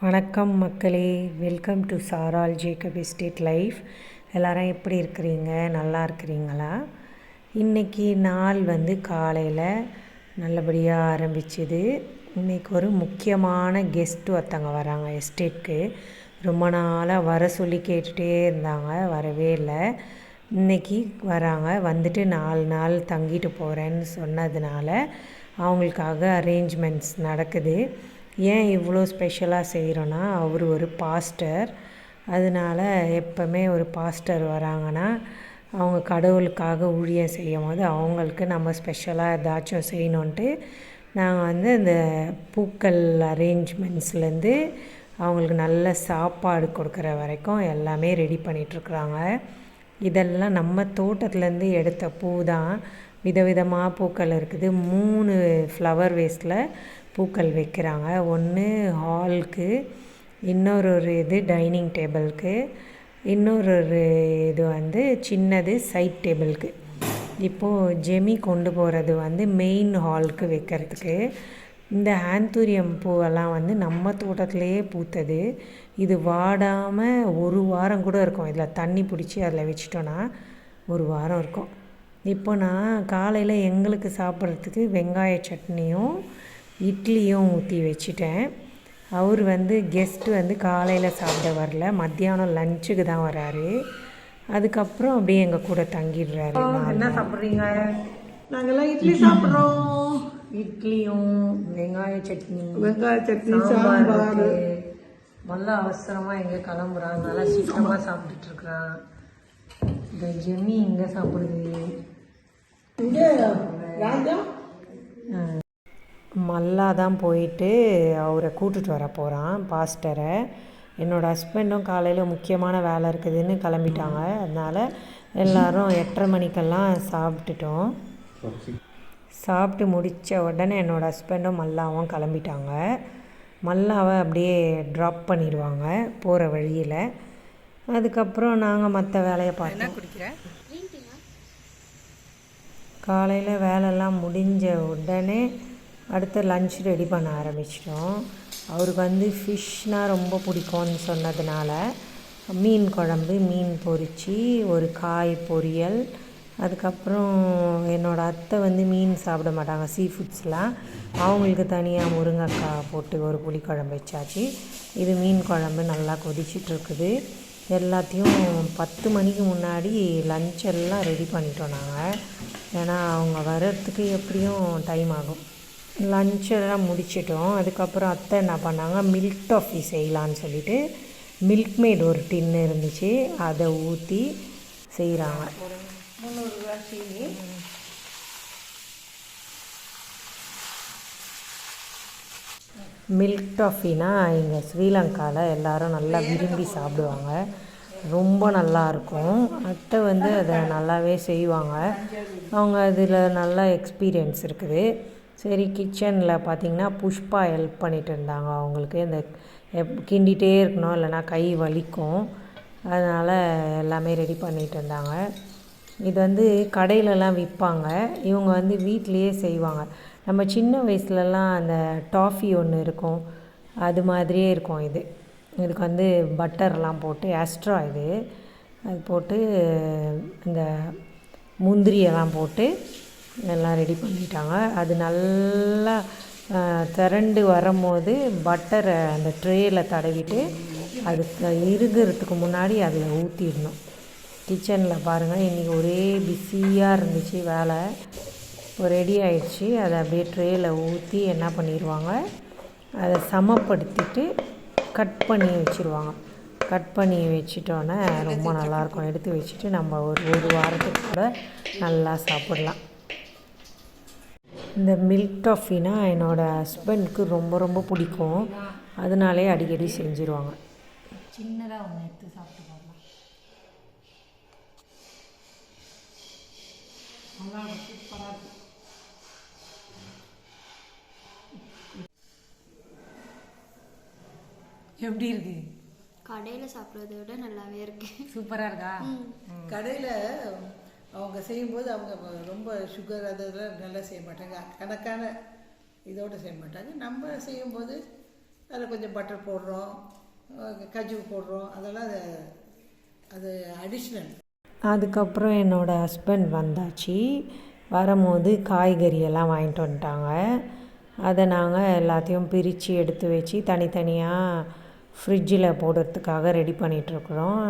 வணக்கம் மக்களே. Welcome to Saral Jacob estate life எல்லாரும் எப்படி இருக்கிறீங்க? நல்லா இருக்கிறீங்களா? இன்றைக்கி நாள் வந்து காலையில் நல்லபடியாக ஆரம்பிச்சுது. இன்றைக்கி ஒரு முக்கியமான கெஸ்ட் ஒருத்தங்க வராங்க எஸ்டேட்க்கு ரொம்ப நாளாக வர சொல்லி கேட்டுகிட்டே இருந்தாங்க வரவே இல்லை. இன்றைக்கி வராங்க வந்துட்டு நாலு நாள் தங்கிட்டு போகிறேன்னு சொன்னதுனால அவங்களுக்காக அரேஞ்ச்மெண்ட்ஸ் நடக்குது. ஏன் இவ்வளோ ஸ்பெஷலாக செய்கிறோன்னா அவர் ஒரு பாஸ்டர் அதனால எப்போவுமே ஒரு பாஸ்டர் வராங்கன்னா அவங்க கடவுளுக்காக ஊழியம் செய்யும் போது அவங்களுக்கு நம்ம ஸ்பெஷலாக ஏதாச்சும் செய்யணுன்ட்டு நாங்கள் வந்து இந்த பூக்கள் அரேஞ்ச்மெண்ட்ஸ்லேருந்து அவங்களுக்கு நல்ல சாப்பாடு கொடுக்குற வரைக்கும் எல்லாமே ரெடி பண்ணிகிட்ருக்குறாங்க இதெல்லாம் நம்ம தோட்டத்துலேருந்து எடுத்த பூ தான். விதவிதமாக பூக்கள் இருக்குது. மூணு ஃப்ளவர் வேஸ்ட்டில் பூக்கள் வைக்கிறாங்க. ஒன்று ஹாலுக்கு இன்னொரு ஒரு இது டைனிங் டேபிளுக்கு இன்னொரு ஒரு இது வந்து சின்னது சைட் டேபிளுக்கு. இப்போது ஜெமி கொண்டு போகிறது வந்து மெயின் ஹாலுக்கு வைக்கிறதுக்கு. இந்த ஆந்தூரியம் பூவெல்லாம் வந்து நம்ம தோட்டத்திலேயே பூத்தது. இது வாடாமல் ஒரு வாரம் கூட இருக்கும். இதில் தண்ணி பிடிச்சி அதில் வச்சிட்டோன்னா ஒரு வாரம் இருக்கும். இப்போ நான் காலையில் எங்களுக்கு சாப்பிட்றதுக்கு வெங்காய சட்னியும் இட்லியும் ஊற்றி வச்சிட்டேன். அவர் வந்து கெஸ்ட்டு வந்து காலையில் சாப்பிட வரல. மத்தியானம் லஞ்சுக்கு தான் வராரு. அதுக்கப்புறம் அப்படியே எங்கள் கூட தங்கிடுறாரு என்ன சாப்பிட்றீங்க? நாங்கெல்லாம் இட்லி சாப்பிட்றோம். இட்லியும் வெங்காய சட்னி வெங்காய சட்னி சாம்பார். நல்லா அவசரமாக எங்கே கிளம்புறான் நல்லா சீக்கிரமாக சாப்பிட்டுட்டு இருக்கிறான் இந்த ஜெமி இங்கே சாப்பிடுது? இங்க ராஜா மல்லா தான் போயிட்டு அவரை கூட்டிட்டு வர போகிறான் பாஸ்டரை. என்னோடய ஹஸ்பண்டும் காலையில் முக்கியமான வேலை இருக்குதுன்னு கிளம்பிட்டாங்க. அதனால் எல்லாரும் எட்டரை மணிக்கெல்லாம் சாப்பிட்டுட்டோம். சாப்பிட்டு முடித்த உடனே என்னோடய ஹஸ்பண்டும் மல்லாவும் கிளம்பிட்டாங்க. மல்லாவை அப்படியே ட்ராப் பண்ணிடுவாங்க போகிற வழியில். அதுக்கப்புறம் நாங்கள் மற்ற வேலையை பார்த்தோம். காலையில் வேலையெல்லாம் முடிஞ்ச உடனே அடுத்து லஞ்ச் ரெடி பண்ண ஆரம்பிச்சிட்டோம். அவருக்கு வந்து ஃபிஷ்னால் ரொம்ப பிடிக்கும்னு சொன்னதுனால மீன் குழம்பு மீன் பொரிச்சு ஒரு காய் பொரியல் அதுக்கப்புறம் என்னோடய அத்தை வந்து மீன் சாப்பிட மாட்டாங்க சீ ஃபுட்ஸ்லாம் அவங்களுக்கு தனியாக முருங்கைக்காய் போட்டு ஒரு புளிக்குழம்பு வச்சாச்சு. இது மீன் குழம்பு நல்லா கொதிச்சிட்ருக்குது. எல்லாத்தையும் பத்து மணிக்கு முன்னாடி லஞ்ச் எல்லாம் ரெடி பண்ணிட்டோம் நாங்கள் ஏன்னா அவங்க வர்றதுக்கு எப்படியும் டைம் ஆகும். லஞ்செல்லாம் முடிச்சிட்டோம். அதுக்கப்புறம் அத்தை என்ன பண்ணாங்க மில்க் டாஃபி செய்யலான்னு சொல்லிட்டு மில்க் மேட் ஒரு டின்னு இருந்துச்சு. அதை ஊற்றி செய்கிறாங்க முந்நூறுரூவா சீனி மில்க் டாஃபினா இங்கே ஸ்ரீலங்காவில் எல்லாரும் நல்லா விரும்பி சாப்பிடுவாங்க. ரொம்ப நல்லா இருக்கும். அத்தை வந்து அதை நல்லாவே செய்வாங்க. அவங்க அதில் நல்லா எக்ஸ்பீரியன்ஸ் இருக்குது. சரி கிச்சனில் பார்த்திங்கன்னா புஷ்பா ஹெல்ப் பண்ணிகிட்டு இருந்தாங்க. அவங்களுக்கு இந்த எப் கிண்டிகிட்டே இருக்கணும் இல்லைன்னா கை வலிக்கும். அதனால் எல்லாமே ரெடி பண்ணிகிட்டு இருந்தாங்க. இது வந்து கடையிலலாம் விற்பாங்க இவங்க வந்து வீட்லேயே செய்வாங்க. நம்ம சின்ன வயசுலலாம் அந்த டாஃபி ஒன்று இருக்கும். அது மாதிரியே இருக்கும் இது. இதுக்கு வந்து பட்டர்லாம் போட்டு ஆஸ்ட்ரா இது. அது போட்டு இந்த முந்திரியெல்லாம் போட்டு எல்லாம் ரெடி பண்ணிட்டாங்க. அது நல்லா திரண்டு வரும்போது பட்டரை அந்த ட்ரேயில் தடவிட்டு அது இருகிறதுக்கு முன்னாடி அதில் ஊற்றிடணும் கிச்சனில் பாருங்கள் இன்றைக்கி ஒரே பிஸியாக இருந்துச்சு வேலை. இப்போ ரெடி ஆயிடுச்சு. அதை அப்படியே ட்ரேயில் ஊற்றி என்ன பண்ணிடுவாங்க அதை சமப்படுத்திட்டு கட் பண்ணி வச்சுருவாங்க. கட் பண்ணி வச்சிட்டோன்னே ரொம்ப நல்லாயிருக்கும் எடுத்து வச்சுட்டு நம்ம ஒரு ஒரு வாரத்துக்கு கூட நல்லா சாப்பிடலாம். இந்த மில்க் டாஃபினா என்னோடய ஹஸ்பண்டுக்கு ரொம்ப ரொம்ப பிடிக்கும். அதனாலே அடிக்கடி செஞ்சுருவாங்க. சின்னதாக ஒன்று எடுத்து சாப்பிட்டு பார்க்கலாம் நல்லா சூப்பராக இருக்கும். எப்படி இருக்கு? கடையில் சாப்பிட்றத விட நல்லாவே இருக்கு. சூப்பராக இருக்கா? கடையில் அவங்க செய்யும்போது அவங்க ரொம்ப சுகர் அதெல்லாம் நல்லா செய்ய மாட்டாங்க. கணக்கான இதோடு செய்ய மாட்டாங்க. நம்ம செய்யும்போது அதில் கொஞ்சம் பட்டர் போடுறோம் கஜு போடுறோம். அதெல்லாம் அது அது அடிஷ்னல் அதுக்கப்புறம் என்னோடய ஹஸ்பண்ட் வந்தாச்சு. வரும்போது காய்கறியெல்லாம் வாங்கிட்டு வந்துட்டாங்க. அதை நாங்கள் எல்லாத்தையும் பிரித்து எடுத்து வச்சு தனித்தனியாக ஃப்ரிட்ஜில் போடுறதுக்காக ரெடி பண்ணிகிட்ருக்குறோம்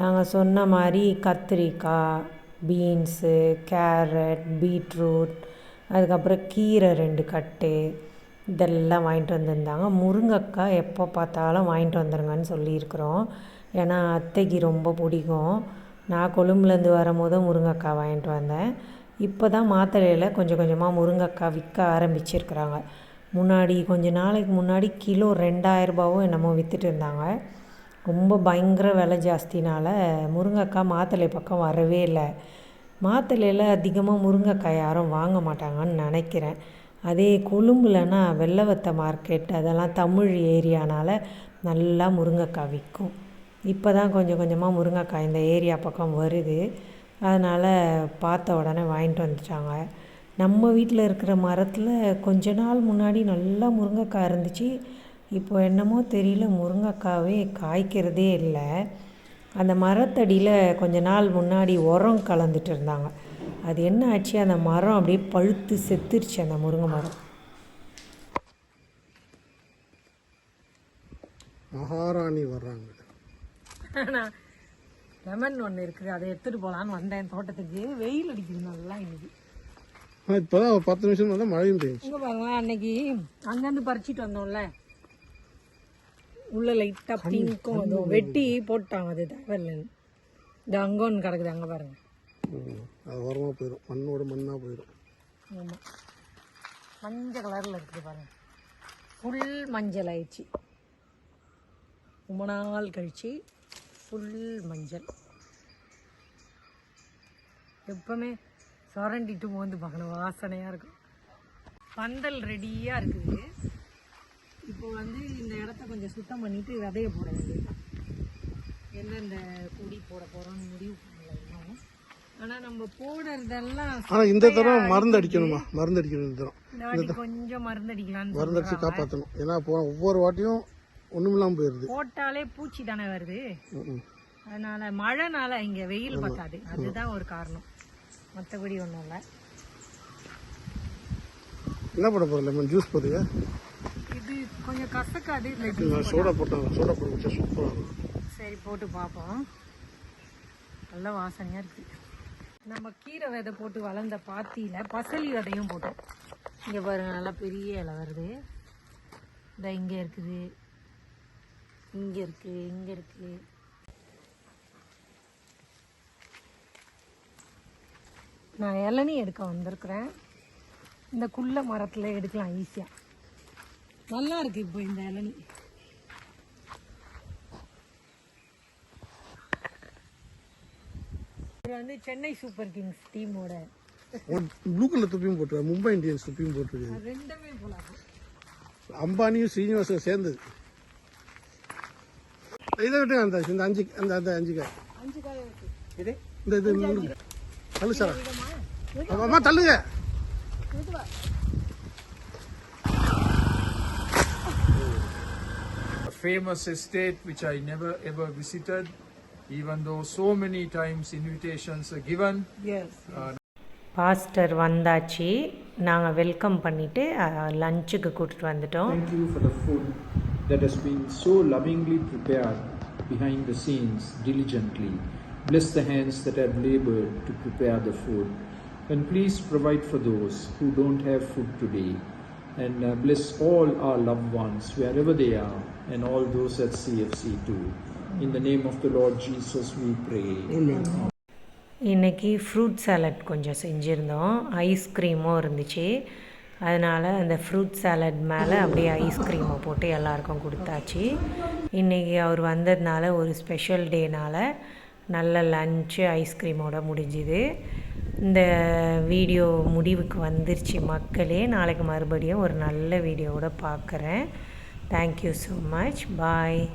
நாங்கள் சொன்ன மாதிரி கத்திரிக்காய் பீன்ஸு கேரட் பீட்ரூட் அதுக்கப்புறம் கீரை ரெண்டு கட்டு இதெல்லாம் வாங்கிட்டு வந்திருந்தாங்க. முருங்கக்காய் எப்போ பார்த்தாலும் வாங்கிட்டு வந்துருங்கன்னு சொல்லியிருக்கிறோம். ஏன்னா அத்தைக்கு ரொம்ப பிடிக்கும். நான் கொழும்புலேருந்து வரும்போது முருங்கக்காய் வாங்கிட்டு வந்தேன். இப்போ தான் மாத்தளையில் கொஞ்சம் கொஞ்சமாக முருங்கக்காய் விற்க ஆரம்பிச்சிருக்கிறாங்க. முன்னாடி கொஞ்ச நாளைக்கு முன்னாடி கிலோ ரெண்டாயிரரூபாவும் என்னமோ விற்றுட்டு இருந்தாங்க. ரொம்ப பயங்கர விலை ஜாஸ்தினால முருங்கைக்காய் மாத்தளை பக்கம் வரவே இல்லை. மாத்தளையில் அதிகமாக முருங்கைக்காய் யாரும் வாங்க மாட்டாங்கன்னு நினைக்கிறேன். அதே கொழும்புலனா வெள்ளவத்த மார்க்கெட் அதெல்லாம் தமிழ் ஏரியானால நல்லா முருங்கைக்காய் விற்கும் இப்போ தான் கொஞ்சம் கொஞ்சமாக முருங்கைக்காய் இந்த ஏரியா பக்கம் வருது. அதனால் பார்த்த உடனே வாங்கிட்டு வந்துட்டாங்க. நம்ம வீட்டில் இருக்கிற மரத்தில் கொஞ்ச நாள் முன்னாடி நல்லா முருங்கைக்காய் இருந்துச்சு. இப்போ என்னமோ தெரியல முருங்கைக்காவே காய்க்கிறதே இல்லை. அந்த மரத்தடியில் கொஞ்ச நாள் முன்னாடி உரம் கலந்துட்டு இருந்தாங்க. அது என்ன ஆச்சு? அந்த மரம் அப்படியே பழுத்து செத்துருச்சு அந்த முருங்கை மரம். மகாராணி வர்றாங்க. லெமன் ஒன்று இருக்குது. அதை எடுத்துகிட்டு போகலான்னு வந்தேன் தோட்டத்துக்கு. வெயில் அடிக்குது நல்லா இன்னைக்கு. இப்பதான் பத்து நிமிஷம் வந்தால் மழையும் பெய்யுச்சு இங்கே பாருங்களேன் அன்னைக்கு அங்கேருந்து பறிச்சிட்டு வந்தோம்ல. உள்ள லைட்டாக பிங்க்கும் அதுவும் வெட்டி போட்டாங்க அது தேவையில்லைன்னு இது அங்கே ஒன்று கிடக்குது அங்கே பாருங்க. அது உரமாக போயிடும் மண்ணோட மண்ணாக போயிடும் ஆமாம் மஞ்சள் கலரில் இருக்குது பாருங்க. ஃபுல் மஞ்சள் ஆயிடுச்சு. ரொம்ப நாள் கழிச்சு ஃபுல் மஞ்சள். எப்பவுமே சொரண்டிட்டு மோந்து பார்க்கணும். வாசனையாக இருக்கும். பந்தல் ரெடியாக இருக்குது. இப்போ வந்து இந்த இடத்த கொஞ்சம் சுத்தம் பண்ணிட்டு விதைய போட வேண்டியது எந்தெந்த கொடி போட போகிறோம்னு முடிவு பண்ணல இன்னும் ஆனால் நம்ம போடுறதெல்லாம் ஆனால் இந்த தடவை மருந்து அடிக்கணுமா? மருந்து அடிக்கணும் இந்த தரம் கொஞ்சம் மருந்து அடிச்சு காப்பாற்றணும் ஏன்னா போ ஒவ்வொரு வாட்டியும் ஒன்றுமில்லாமல் போயிடுது போட்டாலே பூச்சி தானே வருது. அதனால மழைனால இங்க வெயில் பத்தாது. அதுதான் ஒரு காரணம். மற்றபடி ஒன்றும் இல்லை. என்ன பண்ண போகிற லெமன்? ஜூஸ் இது கொஞ்சம் கசக்காது நான் சோடா போட்டேன் சோடா போட்டு வச்சா சூப்பராக இருக்கும். சரி போட்டு பார்ப்போம் நல்ல வாசனையாக இருக்குது நம்ம கீரை விதை போட்டு வளர்ந்த பாத்தியில் பசலி விதையும் போட்டோம். இங்கே பாருங்க நல்லா பெரிய இலை வருது. இந்த இங்கே இருக்குது. இங்கே இருக்குது இங்கே இருக்குது நான் இளநீ எடுக்க வந்திருக்கிறேன். இந்த குள்ள மரத்தில் எடுக்கலாம் ஈஸியாக நல்லா இருக்கு இப்போ இந்த இளநீ. வந்து சென்னை சூப்பர் கிங்ஸ் டீமோட. ப்ளூ கலர் துப்பியும் போட்டுருவா மும்பை இந்தியன்ஸ் துப்பியும் போட்டுருக்கு ரெண்டுமே போலாம் அம்பானியும் ஸ்ரீனிவாசும் சேர்ந்தது. இதை விட்டு அந்த இந்த அஞ்சு அந்த அந்த அஞ்சு காய். அஞ்சு காய் இது? இந்த இது தள்ளு சார். அம்மா தள்ளுங்க. famous estate which I never ever visited, even though so many times invitations are given. Yes pastor வந்தாச்சு நாங்கள் வெல்கம் பண்ணிவிட்டு லஞ்சுக்கு கூட்டிட்டு வந்துட்டோம் Thank you for the food that has been so lovingly prepared behind the scenes diligently. Bless the hands that have labored to prepare the food. And please provide for those who don't have food today. And uh, bless all our loved ones wherever they are and all those at CFC too. In the name of the Lord Jesus we pray. இன்னைக்கு fruit salad கொஞ்சம் செஞ்சுருந்தோம். ஐஸ்கிரீமும் இருந்துச்சு. அதனால் அந்த fruit salad மேலே அப்படியே ஐஸ்கிரீமை போட்டு எல்லாருக்கும் கொடுத்தாச்சு. இன்றைக்கி அவர் வந்ததுனால ஒரு ஸ்பெஷல் டேனால் நல்ல லஞ்சு ஐஸ்கிரீமோட முடிஞ்சுது. இந்த வீடியோ முடிவுக்கு வந்துருச்சு மக்களே. நாளைக்கு மறுபடியும் ஒரு நல்ல வீடியோவோட பார்க்குறேன். Thank you so much bye